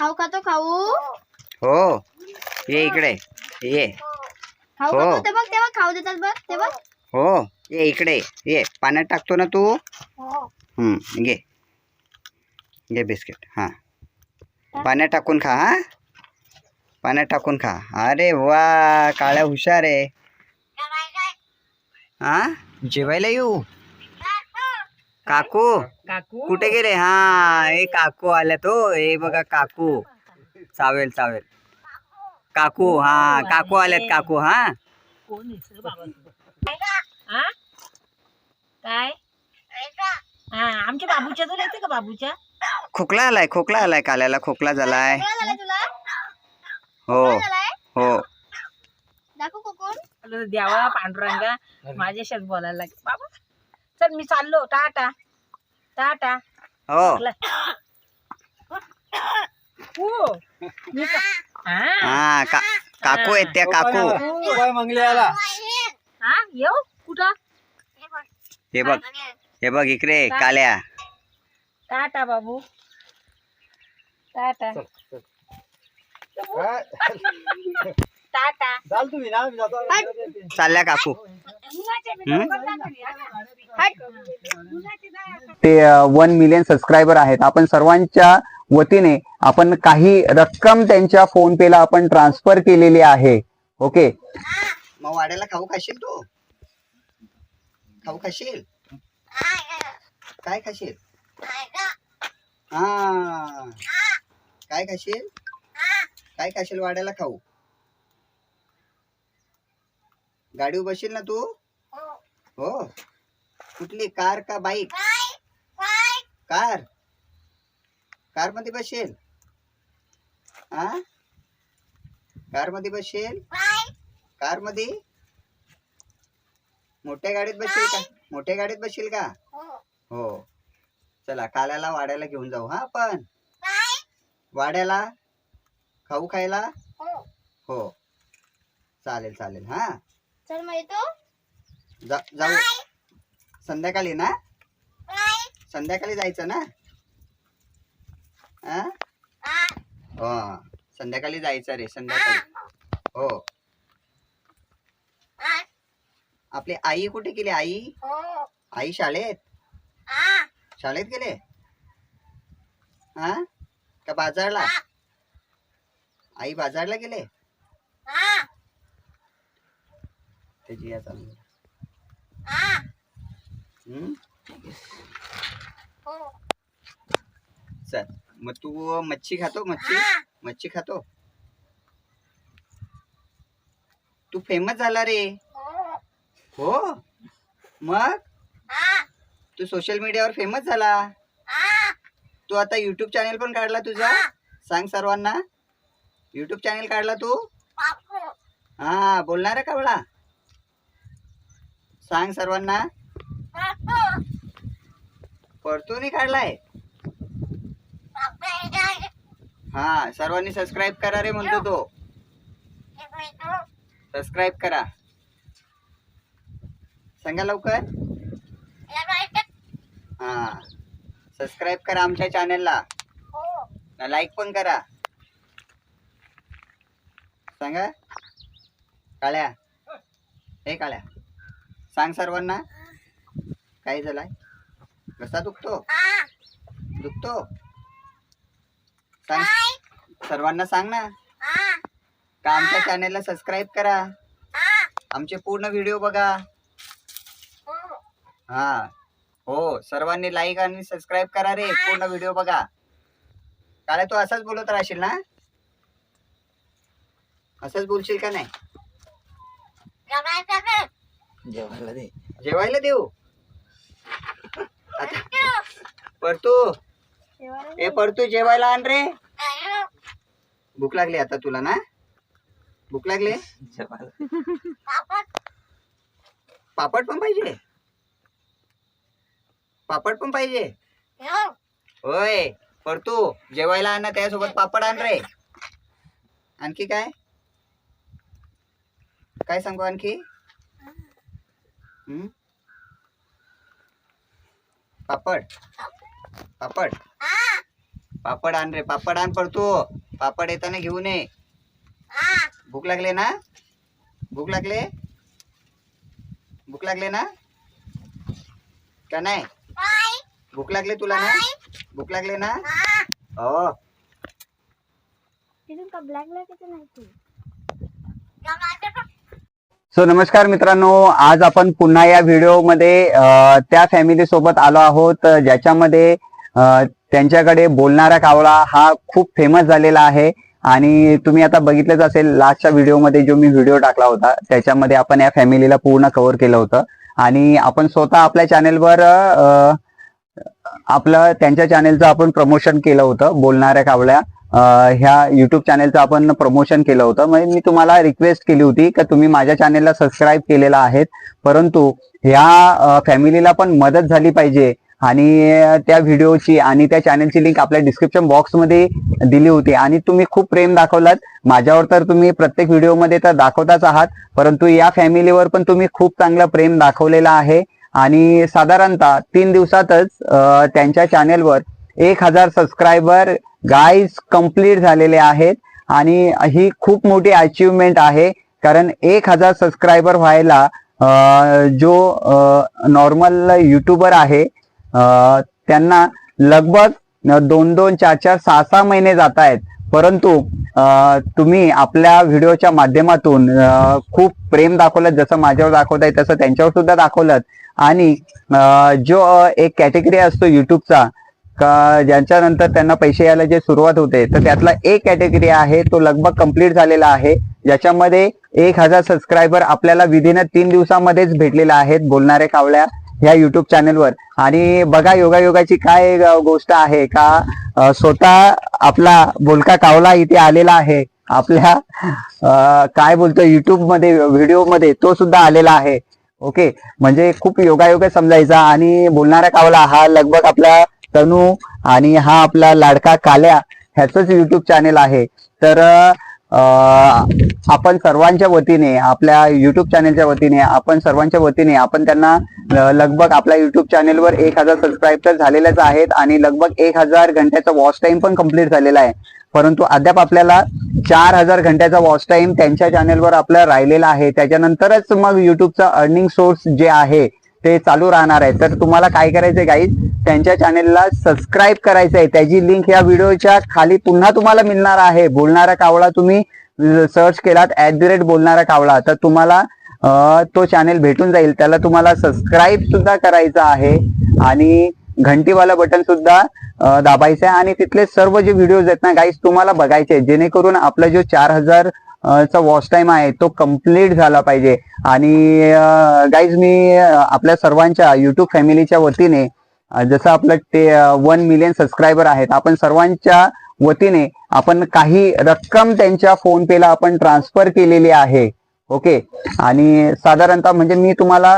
खाऊ खातो खाऊ? हो. ये इकडे. ये. खाऊ हो. ते? बघ तेव्हा खाऊ देतात बघ ते बघ. हो. ये इकडे. ये. पाण्यात टाकतो ना तू? हम्म, घे. घे बिस्किट. हां. पाण्यात टाकून खा हा. पाण्यात टाकून खा. अरे वा काळ्या हुशार आहे. हा जेवायला येऊ. काकू? काकू? कुठे गेले? हा हे काकू आल्या तो. हे बघा काकू. चावेल चावेल काकू हा काकू आल्यात काकू हा. कोण आहे? सर बाबा. तू? हा? काय? हा आमच्या बाबूच्या तर येते का बाबूच्या? खोकला आलाय खोकला आलाय काल्याला खोकला झालाय. काय झालं तुला? हो हो. दाखव कोण? द्यावा पांडुरंगा. माझ्याशीच बोलायला लागे बाबा. चल मी चाललो. टाटा. टाटा. हो. हो. मी का- हा हा का काकू आहेत त्या काकू. हा येऊ? कुठं? हे बघ. हे बघ इकडे काल्या. टाटा बाबू. टाटा. टाटा. चालल्या काकू. ते वन मिलियन सबस्क्रायबर आहेत. आपण सर्वांच्या वतीने आपण काही रक्कम त्यांच्या फोन पेला आपण ट्रान्सफर केलेली आहे. ओके मग वाड्याला खाऊ खाशील तू? खाऊ खाशील? काय खाशील? हा. काय खाशील? काय खाशील वाड्याला खाऊ? गाडीवर बसशील ना तू? हो. कुठली? कार का बाईक? Car car? मध्ये बसशील हा कारमध्ये बसशील कारमध्ये मोठ्या गाडीत बसशील का? मोठ्या गाडीत बसशील का? हो. चला काल्याला वाड्याला घेऊन जाऊ हा आपण. वाड्याला? खाऊ खायला? हो. चालेल चालेल हा. चल मग येतो जा- जाऊ. संध्याकाळी ना? संध्याकाळी जायचं ना? हा हो संध्याकाळी जायचं रे संध्याकाळी. हो. आपली आई कुठे गेली आई? आई शाळेत? शाळेत गेले? हा का बाजारला? आई बाजारला गेले? त्याची या चालू मग तू मच्छी खातो मच्छी? मच्छी खातो? तू फेमस झाला रे. हो. मग? तू सोशल मीडियावर फेमस झाला. तू आता युट्यूब चॅनल पण काढला तुझा? सांग सर्वांना. युट्यूब चॅनल काढला तू? हा बोलणार आहे का बळा सांग सर्वांना. परतून काढलाय? हा सर्वांनी सबस्क्राईब करा रे म्हणतो तो. सबस्क्राईब करा. सांगा लवकर. हा सबस्क्राईब करा आमच्या चॅनलला लाईक पण करा. सांगा. काळ्या. हे काळ्या. सांग सर्वांना. काय झालाय? कसा दुखतो? दुखतो? सांग. सर्वांना सांग ना. का आमच्या चॅनेलला सबस्क्राईब करा? आमचे पूर्ण व्हिडिओ बघा. हा. हो सर्वांनी लाईक आणि सबस्क्राईब करा रे. पूर्ण व्हिडिओ बघा. काळे तू असंच बोलत राहशील ना? असंच बोलशील का नाही? जेवायला दे. जेवायला देऊ. आता परतू. ए परतू जेवायला आण रे. भूक लागली आता तुला ना? भूक लागली? पापड. पण पाहिजे. पापड पण पाहिजे. होय परतू जेवायला आण ना त्यासोबत पापड आण रे. आणखी काय? काय सांगू आणखी? पापड. पापड. पापड आण रे पापड आण पडतो पापड येताना घेऊन ये भूक लागले ना? भूक लागले? भूक लागले ना? का नाही? भूक लागले तुला ना? भूक लागले ना? हो. तिथून का ब्लॅक ब्लॅक नाही सो नमस्कार मित्रांनो आज आपण पुन्हा या व्हिडिओमध्ये त्या फॅमिली सोबत आलो आहोत ज्याच्यामध्ये त्यांच्याकडे बोलणारा कावळा हा खूप फेमस झालेला आहे. आणि तुम्ही आता बघितलंच असेल लास्टच्या व्हिडिओमध्ये जो मी व्हिडिओ टाकला होता त्याच्यामध्ये आपण या फॅमिलीला पूर्ण कव्हर केलं होतं. आणि आपण स्वतः आपल्या चॅनेलवर आपलं त्यांच्या चॅनेलचं आपण प्रमोशन केलं होतं बोलणाऱ्या कावळ्या. ह्या युट्यूब चॅनेलचं आपण प्रमोशन केलं होतं. म्हणजे मी तुम्हाला रिक्वेस्ट केली होती की तुम्ही माझ्या चॅनेलला सबस्क्राईब केलेला आहेत. परंतु ह्या फॅमिलीला पण मदत झाली पाहिजे. आणि त्या व्हिडिओची आणि त्या चॅनेलची लिंक आपल्या डिस्क्रिप्शन बॉक्समध्ये दिली होती. आणि तुम्ही खूप प्रेम दाखवलात. माझ्यावर तर तुम्ही प्रत्येक व्हिडिओमध्ये तर दाखवताच आहात. परंतु या फॅमिलीवर पण तुम्ही खूप चांगलं प्रेम दाखवलेलं आहे. आणि साधारणतः तीन दिवसातच त्यांच्या चॅनेलवर एक हजार सबस्क्रायबर गाईज कंप्लीट झालेले आहेत आणि ही खूप मोठी अचिव्हमेंट आहे. कारण एक हजार सबस्क्रायबर व्हायला जो नॉर्मल युट्यूबर आहे त्यांना लगभग दोन दोन चार चार सहा सहा महिने जात आहेत परंतु तुम्ही आपल्या व्हिडिओच्या माध्यमातून खूप प्रेम दाखवलं जसं माझ्यावर दाखवत आहे तसं त्यांच्यावर सुद्धा दाखवलं आणि जो एक कॅटेगरी असतो युट्यूबचा का ज्यांच्यानंतर त्यांना पैसे यायला जे सुरुवात होते तर त्यातला एक कॅटेगरी आहे तो लगभग कंप्लीट झालेला आहे ज्याच्यामध्ये एक हजार सबस्क्रायबर आपल्याला विदिन तीन दिवसामध्येच भेटलेला आहेत बोलणारे कावळ्या ह्या युट्यूब चॅनलवर आणि बघा योगायोगाची काय गोष्ट आहे का स्वतः आपला बोलका कावला इथे आलेला आहे. आपल्या काय बोलतो युट्यूबमध्ये व्हिडिओमध्ये तो सुद्धा आलेला आहे. ओके म्हणजे खूप योगायोग समजायचा आणि बोलणारा कावला हा लगभग आपला तनू आणि हा आपला लाडका काल्या ह्याचंच युट्यूब चॅनेल आहे. तर आपण सर्वांच्या वतीने आपल्या युट्यूब चॅनेलच्या वतीने आपण सर्वांच्या वतीने आपण त्यांना लगभग आपल्या युट्यूब चॅनेलवर एक हजार सबस्क्राईब तर झालेलेच आहेत आणि लगभग एक हजार घंट्याचा वॉच टाइम पण कंप्लीट झालेला आहे. परंतु अद्याप आपल्याला चार हजार घंट्याचा वॉच टाइम त्यांच्या चॅनेलवर आपला राहिलेला आहे. त्याच्यानंतरच मग युट्यूबचा अर्निंग सोर्स जे आहे ते चालू राहणार आहे तर तुम्हाला काय करायचंय गाईज त्यांच्या चॅनेलला सबस्क्राईब करायचं आहे. त्याची लिंक या व्हिडिओच्या खाली पुन्हा तुम्हाला मिळणार आहे. बोलणारा कावळा तुम्ही सर्च केलात ऍट द रेट बोलणारा कावळा. तर तुम्हाला तो चॅनेल भेटून जाईल. त्याला तुम्हाला सबस्क्राईब सुद्धा करायचं आहे. आणि घंटीवाला बटन सुद्धा दाबायचं आहे. आणि तिथले सर्व जे व्हिडिओज आहेत ना गाईज तुम्हाला बघायचे जेणेकरून आपला जो चार हजार चा वॉच टाइम आहे तो कंप्लीट झाला पाहिजे. आणि गाईज मी आपल्या सर्वांच्या युट्यूब फॅमिलीच्या वतीने जसं आपलं ते वन मिलियन सबस्क्रायबर आहेत आपण सर्वांच्या वतीने आपण काही रक्कम त्यांच्या फोन पेला आपण ट्रान्सफर केलेली आहे. ओके आणि साधारणतः म्हणजे मी तुम्हाला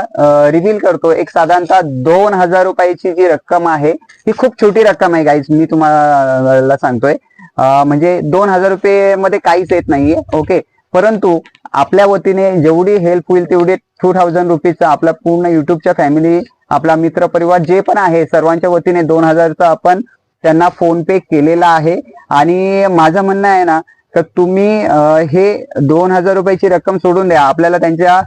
रिव्हील करतो एक साधारणतः दोन हजार रुपयाची जी रक्कम आहे ही खूप छोटी रक्कम आहे गाईज मी तुम्हाला सांगतोय. म्हणजे दोन हजार रुपये मध्ये काहीच येत नाहीये ओके परंतु आपल्या वतीने जेवढी हेल्प होईल तेवढी टू थाउजंड रुपीजचा आपला पूर्ण युट्यूबच्या फॅमिली आपला मित्र परिवार जे पण आहे सर्वांच्या वतीने दोन हजारचा आपण त्यांना फोन पे केलेला आहे. आणि माझं म्हणणं आहे ना तर तुम्ही हे दोन हजार रुपयाची रक्कम सोडून द्या. आपल्याला त्यांच्या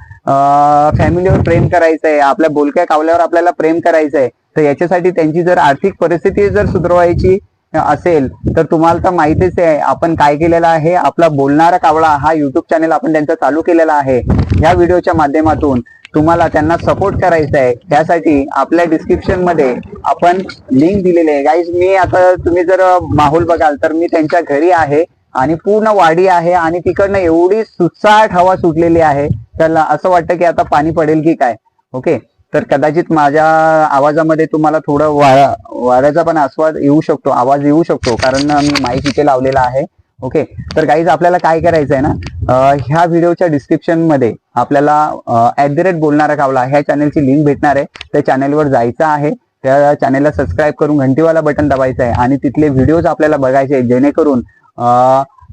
फॅमिलीवर प्रेम करायचं आहे आपल्या बोलक्या कावल्यावर आपल्याला प्रेम करायचं आहे तर याच्यासाठी त्यांची जर आर्थिक परिस्थिती जर सुधारवायची असेल तर तुम्हाला तर माहितीच आहे आपण काय केलेलं आहे आपला बोलणारा कावळा हा युट्यूब चॅनल आपण त्यांचा चालू केलेला आहे. ह्या व्हिडिओच्या माध्यमातून तुम्हाला त्यांना सपोर्ट करायचा आहे. त्यासाठी आपल्या डिस्क्रिप्शनमध्ये आपण लिंक दिलेली आहे. गाईज मी आता तुम्ही जर माहोल बघाल तर मी त्यांच्या घरी आहे आणि पूर्ण वाडी आहे आणि तिकडनं एवढी सुसाट हवा सुटलेली आहे. त्याला असं वाटतं की आता पाणी पडेल की काय. ओके तर कदाचित माझ्या आवाजामध्ये तुम्हाला थोडं वारा वाऱ्याचा पण आस्वाद येऊ शकतो आवाज येऊ शकतो कारण मी माईक इथे लावलेला आहे. ओके तर काहीच आपल्याला काय करायचं आहे ना ह्या व्हिडिओच्या डिस्क्रिप्शनमध्ये आपल्याला ऍट द रेट बोलणारा कावला ह्या चॅनलची लिंक भेटणार आहे. त्या चॅनलवर जायचं आहे. त्या चॅनलला सबस्क्राईब करून घंटीवाला बटन दाबायचं आहे. आणि तिथले व्हिडिओज आपल्याला बघायचे आहेत जेणेकरून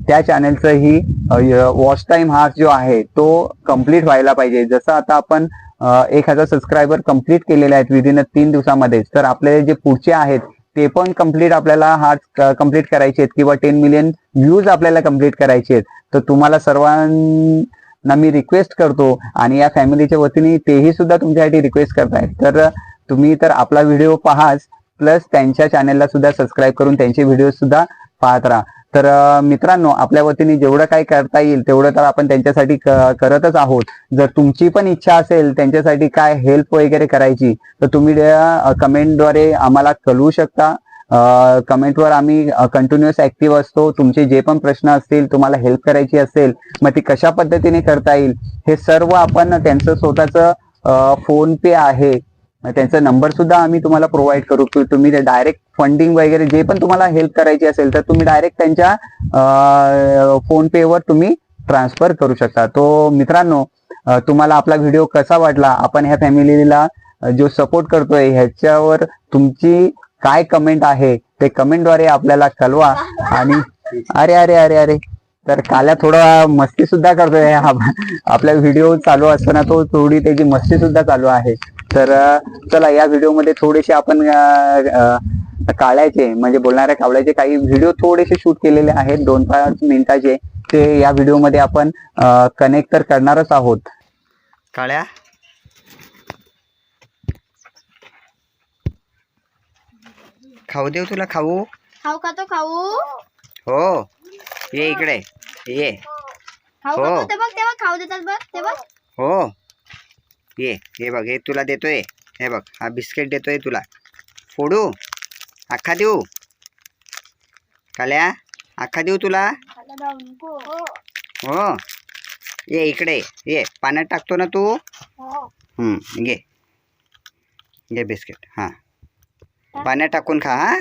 त्या चॅनलचं वॉच टाइम हा जो आहे तो कंप्लीट व्हायला पाहिजे. जसं आता आपण एक हजार सबस्क्रायबर कंप्लीट केलेले आहेत विदिन तीन दिवसामध्ये तर आपले जे पुढचे आहेत ते पण कंप्लीट आपल्याला हा कंप्लीट करायचे आहेत किंवा टेन मिलियन व्ह्यूज आपल्याला कंप्लीट करायचे आहेत. तर तुम्हाला सर्वांना मी रिक्वेस्ट करतो आणि या फॅमिलीच्या वतीने तेही सुद्धा तुमच्यासाठी रिक्वेस्ट करतायत तर तुम्ही तर आपला व्हिडिओ पहाच प्लस त्यांच्या चॅनेलला सुद्धा सबस्क्राईब करून त्यांचे व्हिडिओ सुद्धा पाहत राहा. तर मित्रांनो आपल्या वतीने जेवढं काही करता येईल तेवढं तर आपण त्यांच्यासाठी क- करतच आहोत. जर तुमची पण इच्छा असेल त्यांच्यासाठी काय हेल्प वगैरे करायची तर तुम्ही कमेंटद्वारे आम्हाला कळवू शकता. कमेंटवर आम्ही कंटिन्युअस ऍक्टिव्ह असतो. तुमचे जे पण प्रश्न असतील तुम्हाला हेल्प करायची असेल मग ती कशा पद्धतीने करता येईल हे सर्व आपण त्यांचं स्वतःचं फोन पे आहे. त्यांचा नंबर सुद्धा आम्ही तुम्हाला प्रोव्हाइड करू. की तुम्ही डायरेक्ट फंडिंग वगैरे जे पण तुम्हाला हेल्प करायची असेल तर तुम्ही डायरेक्ट त्यांच्या फोन पेवर तुम्ही ट्रान्सफर करू शकता. तो मित्रांनो तुम्हाला आपला व्हिडिओ कसा वाटला? आपण ह्या फॅमिलीला जो सपोर्ट करतोय ह्याच्यावर तुमची काय कमेंट आहे ते कमेंटद्वारे आपल्याला कळवा. आणि अरे अरे अरे अरे. तर काल्या थोडा मस्ती सुद्धा करतोय. आप- आपला व्हिडिओ चालू असताना तो थोडी त्याची मस्ती सुद्धा चालू आहे. तर चला या व्हिडिओमध्ये थोडेसे आपण काळ्याचे म्हणजे बोलणाऱ्या कावळ्याचे काही व्हिडिओ थोडेसे शूट केलेले आहेत. दोन पाच मिनिटाचे. ते या व्हिडिओमध्ये आपण कनेक्ट तर करणारच आहोत. काळ्या? खाऊ देऊ तुला खाऊ? खाऊ खातो खाऊ? हो. ये इकडे. ये. खाऊ हो. खातो ते बघ तेव्हा खाऊ देतात बघ ते बघ. हो. ये हे बघ हे तुला देतोय. हे बघ हा बिस्किट देतोय तुला. फोडू? अख्खा देऊ? काल्या अख्खा देऊ तुला? हो. ये इकडे ये पाण्यात टाकतो ना तू? हम्म, घे. घे बिस्किट हां. पाण्यात टाकून खा हा.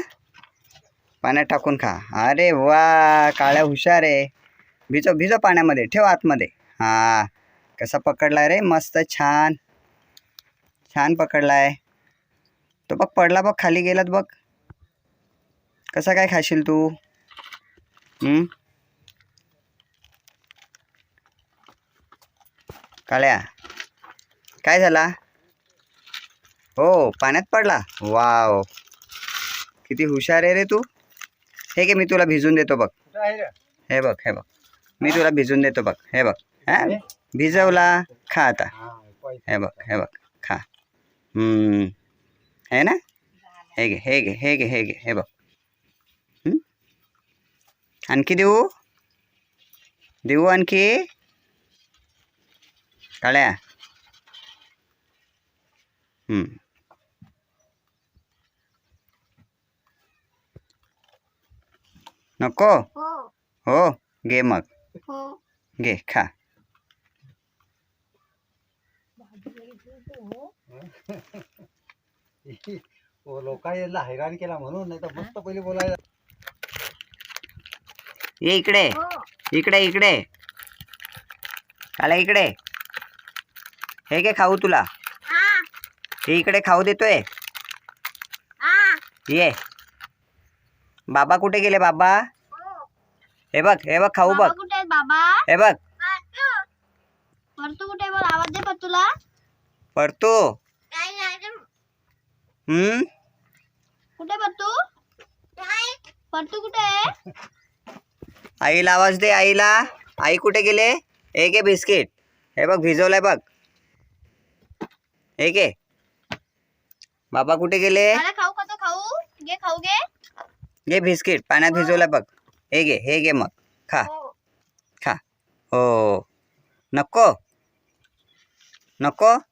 पाण्यात टाकून खा. अरे वा काळ्या हुशार आहे. भिजव भिजव पाण्यामध्ये ठेव आतमध्ये. हां. कसा पकडला रे मस्त छान. छान पकडलाय. तो बघ पडला बघ खाली गेलात बघ. कसा काय खाशील तू? काळ्या काय झाला? हो पाण्यात पडला. वाव. किती हुशार आहे रे तू. हे घे मी तुला भिजून देतो बघ. हे बघ हे बघ. मी तुला भिजून देतो बघ. हे बघ हा? भिजवला खा आता. हे बघ हे बघ खा. हम्म. हे ना हे घे हे घे हे घे हे घे हे बघ? आणखी देऊ देऊ आणखी काळ्या. नको हो घे मग घे खा लोकांना हैराण केला म्हणून नाही तर मस्त पहिले बोलायला. ये इकडे. इकडे इकडे. काला इकडे. हे घे खाऊ तुला. हे. इकडे खाऊ देतोय. ये. बाबा कुठे गेले बाबा? हे. बघ हे बघ खाऊ बघ. कुठे बाबा? हे बघ. परतू कुठे आहे बघ? आवाज़ दे परतूला. पडतो हम्म? कुठे कुठे? आईला आवाज़ दे आईला। आई कुठे गेले? हे घे बिस्किट। हे बघ भिजवलाय बघ. हे घे बाबा कुठे गेले? मला खाऊ खाऊ. घे खाऊ घे. घे बिस्किट पाण्यात भिजवलाय बघ. हे घे हे घे मग. खा. खा. हो. नको? नको?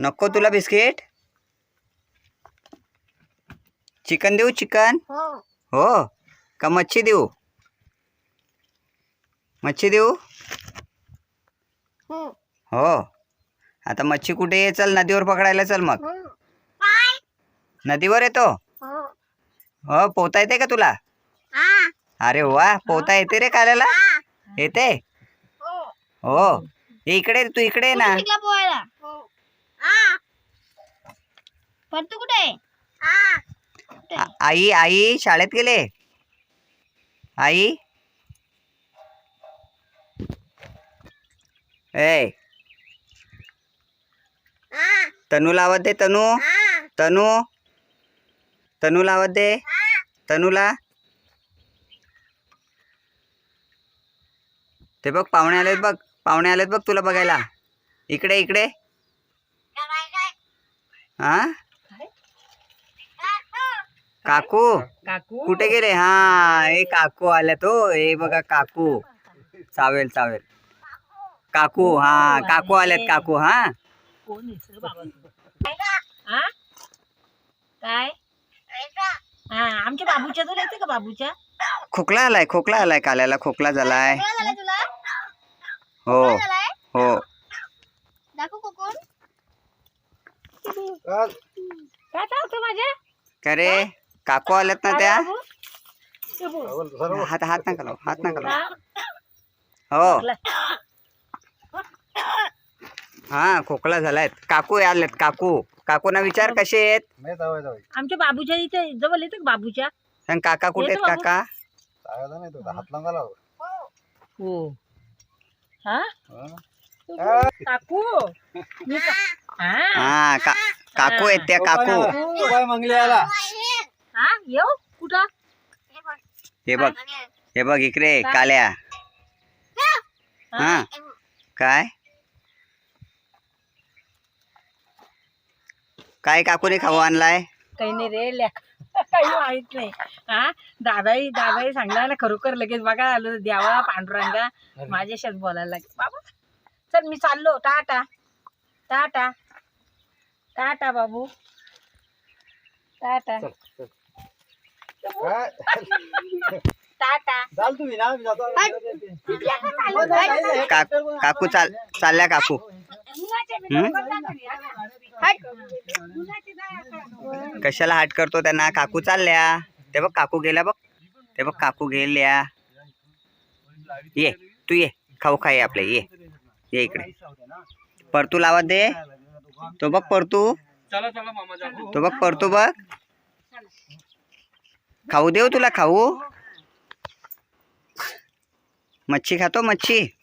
नको तुला बिस्किट? चिकन देऊ चिकन? हो. हो. का मच्छी देऊ? मच्छी देऊ? हो. हो. आता मच्छी कुठे ये चल नदीवर पकडायला चल मग. हो. नदीवर येतो? हो. हो पोहता येते का तुला? अरे वा पोहता येते रे काल्याला? येते? हो. इकडे तू इकडे ना. परतू कुठे आहे? आई आई शाळेत गेले. आई. ए. तनूला आवाज दे तनू. तनू. तनूला आवाज दे. तनूला. ते बघ पाहुणे आलेत बघ. पाहुणे आलेत बघ तुला बघायला. इकडे इकडे. हा? काकू? काकू? कुठे गेले? हा हे काकू आल्यात हो हे बघा काकू. चावेल चावेल. काकू हा काकू आल्यात काकू हा? कोण काय? हा आमच्या बाबूच्या तुला येते का बाबूच्या? खोकला आलाय खोकला आलाय काल्याला खोकला झालाय. हो हो. दाखव चल. काय चालतं माझ्या? का रे? काकू आल्यात ना त्या? हात हात नका लावू हात नका हा? लावू हो. हा खोकला झालाय. काकू आलेत काकू. काकूना विचार कसे आहेत? नाही जावं जावं आमच्या बाबूच्या इथे जवळ येतं बाबूच्या? सांग काका कुठे आहेत काका? जायला नाही तो हात लावून. हो. हा? हा? काकू? मी का- हा? हा का काकू आहेत त्या काकू. तो बाय मंगली आला हा येऊ? कुठं? हे बघ हे बघ इकडे काल्या. हा? काय? काय काकूने खाऊ आणलाय? काही नाही रे ल्या काही माहीत नाही. हा? दादाही दादाही सांगला ना खरोखर लगेच बघा आलो द्यावा पांडुरंगा. माझ्याशीच बोलायला लागेल. बाबा चल मी चाललो. टाटा. टाटा. टाटा बाबू. टाटा. काय? टाटा. चाल तुम्ही ना मी जातो. का काकू चाल चालल्या काकू. कशाला हाट करतो त्यांना? काकू चालल्या. ते बघ काकू गेल्या बघ. ते बघ काकू गेल्या. ये तू ये. खाऊ खाई आपले ये. ये इकडे. परतू लावत दे. तो बघ. परतू. तो बघ परतू बघ. खाऊ देऊ तुला खाऊ? मच्छी खातो मच्छी.